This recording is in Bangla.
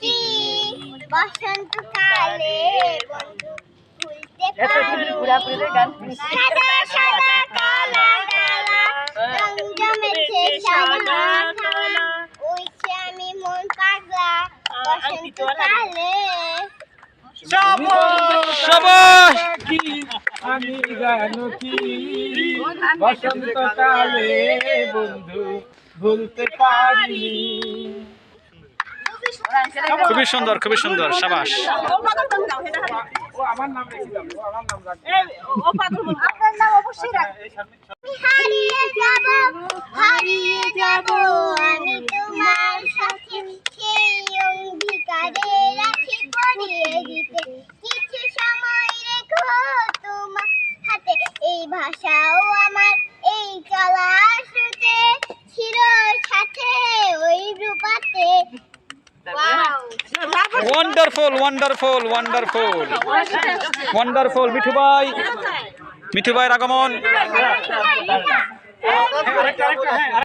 কি বসন্তকালে বন্ধু পারি সাদা কালা কালা রং জমেছে সাদা কালা আমি মন পাগলা বসন্তকালে আমি কি বসন্তকালে বন্ধু, ভুলতে পারিনি। খুবই সুন্দর খুবই সুন্দর, সাবাস। তোমার সাথে কিছু সময় তোমার এই ভাষাও আমার এই সাথে ওই Wonderful wonderful wonderful wonderful Mithu ভাই মিঠু ভাইয়ের আগমন Wow!